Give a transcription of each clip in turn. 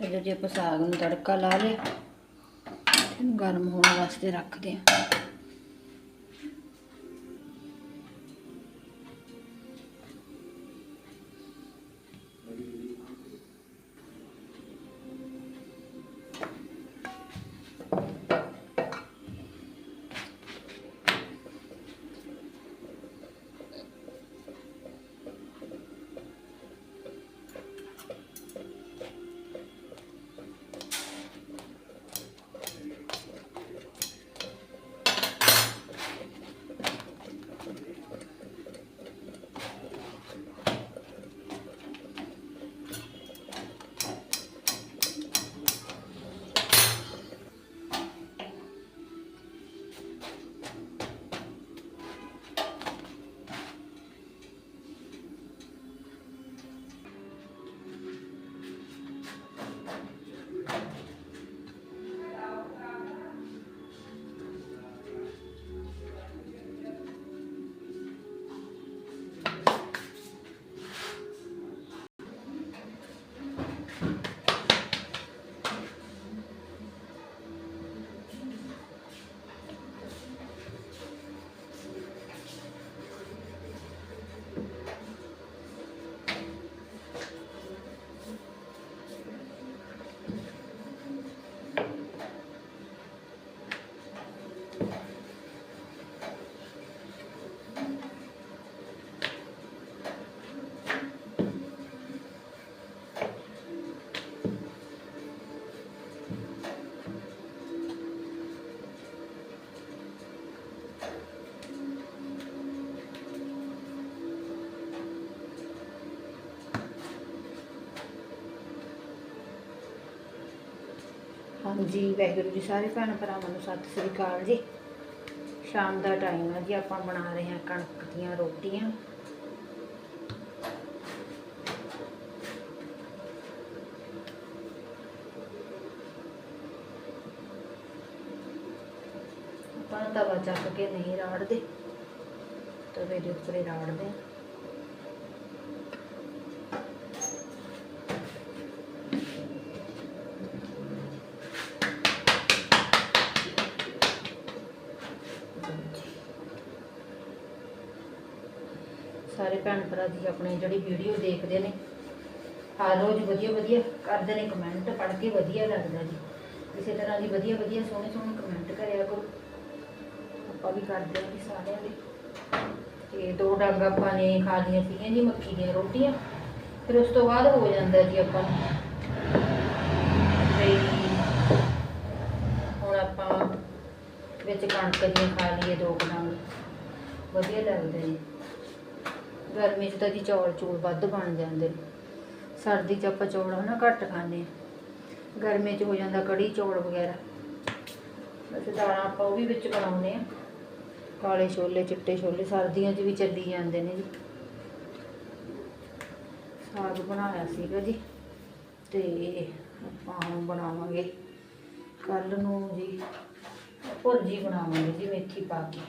ਇਧਰ ਜੇ ਆਪਾਂ ਸਾਗ ਨੂੰ ਤੜਕਾ ਲਾ ਲਿਆ ਇਹਨੂੰ ਗਰਮ ਹੋਣ ਵਾਸਤੇ ਰੱਖਦੇ ਹਾਂ ਹਾਂਜੀ, ਵਾਹਿਗੁਰੂ ਜੀ, ਸਾਰੇ ਭੈਣ ਭਰਾਵਾਂ ਨੂੰ ਸਤਿ ਸ੍ਰੀ ਅਕਾਲ ਜੀ। ਸ਼ਾਮ ਦਾ ਟਾਈਮ ਆ ਜੀ, ਆਪਾਂ ਬਣਾ ਰਹੇ ਹਾਂ ਕਣਕ ਦੀਆਂ ਰੋਟੀਆਂ। ਆਪਾਂ ਤਵਾ ਚੱਕ ਕੇ ਨਹੀਂ ਰਾੜਦੇ, ਤਵੇ ਦੇ ਉੱਪਰ ਰਾੜਦੇ ਹਾਂ। ਸਾਰੇ ਭੈਣ ਭਰਾ ਜੀ ਆਪਣੇ ਜਿਹੜੀ ਵੀਡੀਓ ਦੇਖਦੇ ਨੇ, ਹਰ ਰੋਜ਼ ਵਧੀਆ ਵਧੀਆ ਕਰਦੇ ਨੇ ਕਮੈਂਟ ਪੜ੍ਹ ਕੇ ਵਧੀਆ ਲੱਗਦਾ ਜੀ। ਇਸੇ ਤਰ੍ਹਾਂ ਦੀ ਵਧੀਆ ਵਧੀਆ ਸੋਹਣੇ ਸੋਹਣੇ ਕਮੈਂਟ ਕਰਿਆ ਕਰੋ। ਆਪਾਂ ਵੀ ਕਰਦੇ ਹਾਂ ਜੀ ਸਾਰਿਆਂ ਦੇ। ਤੇ ਦੋ ਡੰਗ ਆਪਾਂ ਨੇ ਖਾ ਲਈਆਂ ਸੀਗੀਆਂ ਜੀ, ਮੱਕੀ ਦੀਆਂ ਰੋਟੀਆਂ। ਫਿਰ ਉਸ ਤੋਂ ਬਾਅਦ ਹੋ ਜਾਂਦਾ ਜੀ ਆਪਾਂ ਤੇ ਹੁਣ ਆਪਾਂ ਵਿੱਚ ਕਣਕ ਦੀਆਂ ਖਾ ਲਈਏ, ਦੋ ਕੁ ਡੰਗ। ਵਧੀਆ ਲੱਗਦਾ ਜੀ ਗਰਮੀ 'ਚ ਤਾਂ ਜੀ ਚੌਲ ਚੂਲ ਵੱਧ ਬਣ ਜਾਂਦੇ ਨੇ। ਸਰਦੀ 'ਚ ਆਪਾਂ ਚੌਲ ਹਨਾ ਘੱਟ ਖਾਂਦੇ ਹਾਂ। ਗਰਮੀ 'ਚ ਹੋ ਜਾਂਦਾ ਕੜੀ ਚੌਲ ਵਗੈਰਾ। ਵੈਸੇ ਦਾਲਾਂ ਆਪਾਂ ਉਹ ਵੀ ਵਿੱਚ ਬਣਾਉਂਦੇ ਆ ਕਾਲੇ ਛੋਲੇ, ਚਿੱਟੇ ਛੋਲੇ ਸਰਦੀਆਂ 'ਚ ਵੀ ਚੱਲੀ ਜਾਂਦੇ ਨੇ ਜੀ। ਸਾਗ ਬਣਾਇਆ ਸੀਗਾ ਜੀ ਤੇ ਆਪਾਂ ਹੁਣ ਬਣਾਵਾਂਗੇ। ਕੱਲ ਨੂੰ ਜੀ ਭੁਰਜੀ ਬਣਾਵਾਂਗੇ ਜੀ ਮੇਥੀ ਪਾ ਕੇ।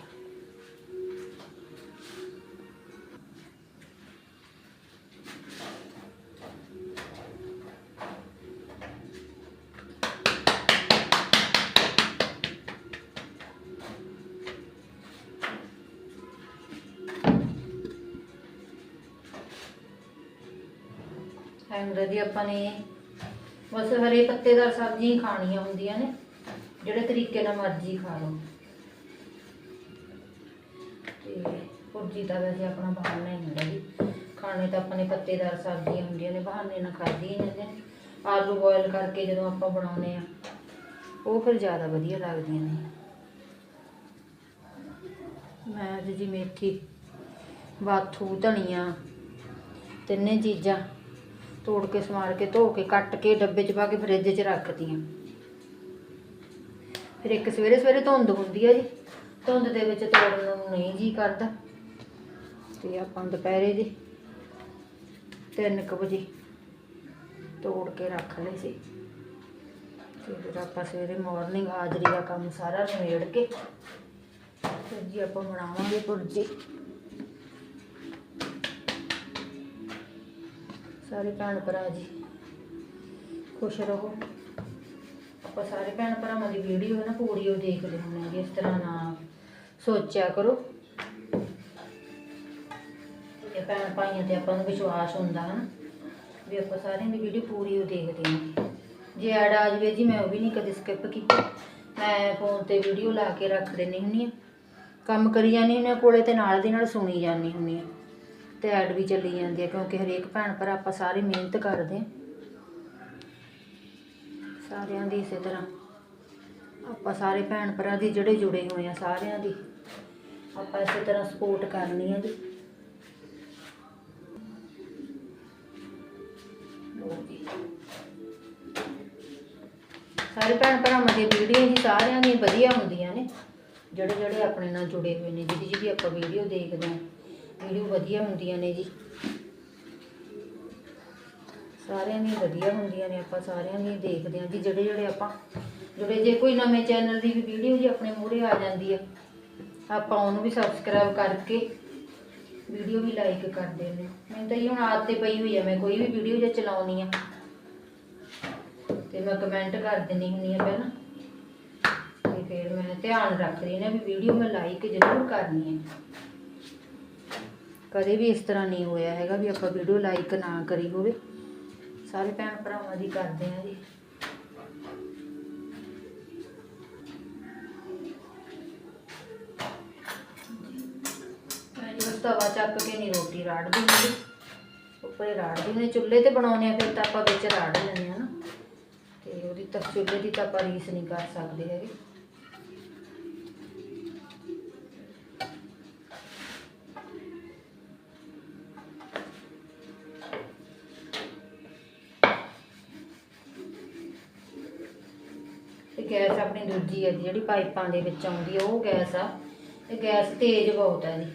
ਹੈਂਦਰ ਦੀ ਆਪਾਂ ਨੇ ਬਸ ਹਰੇ ਪੱਤੇਦਾਰ ਸਬਜ਼ੀਆਂ ਹੀ ਖਾਣੀਆਂ ਹੁੰਦੀਆਂ ਨੇ, ਜਿਹੜੇ ਤਰੀਕੇ ਨਾਲ ਮਰਜ਼ੀ ਖਾ ਲਓ। ਤੇ ਪੁਰਜੀ ਦਾ ਵੈਸੇ ਆਪਣਾ ਬਹਾਨਾ ਹੀ ਹੁੰਦਾ ਜੀ। ਖਾਣੇ ਤਾਂ ਆਪਣੇ ਪੱਤੇਦਾਰ ਸਬਜ਼ੀਆਂ ਹੁੰਦੀਆਂ ਨੇ, ਬਹਾਨੇ ਨਾਲ ਖਾਧੀਆਂ ਜਾਂਦੀਆਂ ਨੇ। ਆਲੂ ਬੋਇਲ ਕਰਕੇ ਜਦੋਂ ਆਪਾਂ ਬਣਾਉਨੇ ਆ ਉਹ ਫਿਰ ਜ਼ਿਆਦਾ ਵਧੀਆ ਲੱਗਦੀਆਂ ਨੇ। ਮੈਂ ਅੱਜ ਜੀ ਮੇਥੀ ਬਾਥੂ, ਧਨੀਆ, ਤਿੰਨੇ ਚੀਜ਼ਾਂ ਤੋੜ ਕੇ, ਸਮਾਰ ਕੇ, ਧੋ ਕੇ, ਕੱਟ ਕੇ, ਡੱਬੇ 'ਚ ਪਾ ਕੇ ਫਰਿੱਜ 'ਚ ਰੱਖਤੀਆਂ ਫਿਰ ਇੱਕ ਸਵੇਰੇ ਸਵੇਰੇ ਧੁੰਦ ਹੁੰਦੀ ਆ ਜੀ। ਧੁੰਦ ਦੇ ਵਿੱਚ ਤੋੜਨ ਨੂੰ ਨਹੀਂ ਜੀ ਕਰਦਾ। ਤੇ ਆਪਾਂ ਦੁਪਹਿਰੇ ਜੀ 3 ਵਜੇ ਤੋੜ ਕੇ ਰੱਖ ਲਏ ਸੀ। ਤੇ ਫਿਰ ਆਪਾਂ ਸਵੇਰੇ ਮਾਰਨਿੰਗ ਹਾਜ਼ਰੀ ਦਾ ਕੰਮ ਸਾਰਾ ਨਿਬੇੜ ਕੇ, ਫਿਰ ਜੀ ਆਪਾਂ ਬਣਾਵਾਂਗੇ ਪੁਰਜੀ ਸਾਰੇ ਭੈਣ ਭਰਾ ਜੀ। ਖੁਸ਼ ਰਹੋ। ਆਪਾਂ ਸਾਰੇ ਭੈਣ ਭਰਾਵਾਂ ਦੀ ਵੀਡੀਓ ਹੈ ਨਾ, ਪੂਰੀ ਉਹ ਦੇਖਦੇ ਹੁੰਦੇ ਇਸ ਤਰ੍ਹਾਂ ਨਾ ਸੋਚਿਆ ਕਰੋ। ਇਹ ਭੈਣ ਭਾਈਆਂ ਤੇ ਆਪਾਂ ਨੂੰ ਵਿਸ਼ਵਾਸ ਹੁੰਦਾ ਹੈ ਵੀ ਆਪਾਂ ਸਾਰਿਆਂ ਦੀ ਵੀਡੀਓ ਪੂਰੀ ਉਹ ਦੇਖਦੇ ਹਾਂ ਜੇ ਐਡ ਆ ਜਾਵੇ ਜੀ, ਮੈਂ ਉਹ ਵੀ ਨਹੀਂ ਕਦੇ ਸਕਿਪ ਕੀਤੀ। ਮੈਂ ਫੋਨ ਤੇ ਵੀਡੀਓ ਲਾ ਕੇ ਰੱਖ ਦਿੰਦੀ ਹੁੰਦੀ ਆ ਕੰਮ ਕਰੀ ਜਾਂਦੀ ਹੁੰਦੀ ਆ ਕੋਲੇ ਤੇ ਨਾਲ ਦੀ ਨਾਲ ਸੁਣੀ ਜਾਂਦੀ ਹੁੰਦੀ ਆ ਤੇ ਐਡ ਵੀ ਚੱਲੀ ਜਾਂਦੀ ਹੈ, ਕਿਉਂਕਿ ਹਰੇਕ ਭੈਣ ਭਰਾ ਆਪਾਂ ਸਾਰੇ ਮਿਹਨਤ ਕਰਦੇ ਹਾਂ। ਸਾਰਿਆਂ ਦੀ ਇਸੇ ਤਰ੍ਹਾਂ। ਆਪਾਂ ਸਾਰੇ ਭੈਣ ਭਰਾ ਦੀ ਜਿਹੜੇ ਜੁੜੇ ਹੋਏ ਆ, ਸਾਰਿਆਂ ਦੀ। ਆਪਾਂ ਇਸੇ ਤਰ੍ਹਾਂ ਸਪੋਰਟ ਕਰਨੀ ਆ ਜੀ। ਸਾਰੇ ਭੈਣ ਭਰਾਵਾਂ ਦੀ ਵੀਡੀਓ ਜੀ ਸਾਰਿਆਂ ਦੀ ਵਧੀਆ ਹੁੰਦੀਆਂ ਨੇ। ਜਿਹੜੇ ਜਿਹੜੇ ਆਪਣੇ ਨਾਲ ਜੁੜੇ ਹੋਏ ਨੇ, ਜਿਹਦੀ ਜਿਹਦੀ ਆਪਾਂ ਵੀਡੀਓ ਦੇਖਦੇ ਹਾਂ। ਵੀਡੀਓ ਵਧੀਆ ਹੁੰਦੀਆਂ ਨੇ ਜੀ। ਸਾਰਿਆਂ ਦੀ ਵਧੀਆ ਹੁੰਦੀਆਂ ਨੇ, ਆਪਾਂ ਸਾਰਿਆਂ ਦੀ ਦੇਖਦੇ ਹਾਂ ਜੀ, ਜਿਹੜੇ ਜਿਹੜੇ ਆਪਾਂ ਜਿਹੜੇ ਜੇ ਕੋਈ ਨਵੇਂ ਚੈਨਲ ਦੀ ਵੀ ਵੀਡੀਓ ਜੀ ਆਪਣੇ ਮੂਹਰੇ ਆ ਜਾਂਦੀ ਆ, ਆਪਾਂ ਉਹਨੂੰ ਵੀ ਸਬਸਕ੍ਰਾਈਬ ਕਰਕੇ ਵੀਡੀਓ ਵੀ ਲਾਈਕ ਕਰਦੇ ਨੇ ਮੈਨੂੰ ਤਾਂ ਇਹ ਹੁਣ ਆਦਤ ਤੇ ਪਈ ਹੋਈ ਆ, ਮੈਂ ਕੋਈ ਵੀ ਵੀਡੀਓ ਜੇ ਚਲਾਉਣੀ ਆ ਤੇ ਮੈਂ ਕਮੈਂਟ ਕਰ ਦਿੰਦੀ ਹੁੰਦੀ ਆ ਪਹਿਲਾਂ। ਤੇ ਫਿਰ ਮੈਂ ਧਿਆਨ ਰੱਖਦੀ ਨੇ ਵੀ ਵੀਡੀਓ ਮੈਂ ਲਾਈਕ ਜ਼ਰੂਰ ਕਰਨੀ ਹੈ। ਕਦੇ ਵੀ ਇਸ ਤਰ੍ਹਾਂ ਨਹੀਂ ਹੋਇਆ ਹੈਗਾ ਵੀ ਆਪਾਂ ਵੀਡੀਓ ਲਾਈਕ ਨਾ ਕਰੀ ਹੋਵੇ। ਸਾਰੇ ਭੈਣ ਭਰਾਵਾਂ ਦੀ ਕਰਦੇ ਆ ਜੀ। ਤਵਾ ਚੱਕ ਕੇ ਨਹੀਂ ਰੋਟੀ ਰਾੜਦੀ ਹੁੰਦੀ। ਉੱਪਰੇ ਰਾੜਦੀ ਹੁੰਦੀ। ਚੁੱਲ੍ਹੇ ਤੇ ਬਣਾਉਣੇ ਆ, ਫਿਰ ਤਾਂ ਆਪਾਂ ਵਿੱਚ ਰਾੜ ਲੈਂਦੇ ਆ ਨਾ। ਤੇ ਉਹਦੀ ਤਾਂ ਚੁੱਲ੍ਹੇ ਦੀ ਤਾਂ ਆਪਾਂ ਰੀਸ ਨਹੀਂ ਕਰ ਸਕਦੇ ਹੈਗੇ। ਗੈਸ ਆਪਣੀ ਦੂਜੀ ਹੈ ਜੀ, ਜਿਹੜੀ ਪਾਈਪਾਂ ਦੇ ਵਿੱਚ ਆਉਂਦੀ ਹੈ ਉਹ ਗੈਸ ਆ। ਤੇ ਗੈਸ ਤੇਜ਼ ਬਹੁਤ ਹੈ ਜੀ।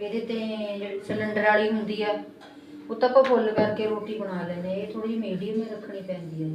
ਇਹਦੇ ਤੇ ਜਿਹੜੀ ਸਿਲੰਡਰ ਵਾਲੀ ਹੁੰਦੀ ਆ ਉਹ ਤਾਂ ਆਪਾਂ ਫੁੱਲ ਕਰਕੇ ਰੋਟੀ ਬਣਾ ਲੈਂਦੇ ਇਹ ਥੋੜੀ ਜਿਹੀ ਮੀਡੀਅਮ ਹੀ ਰੱਖਣੀ ਪੈਂਦੀ ਹੈ।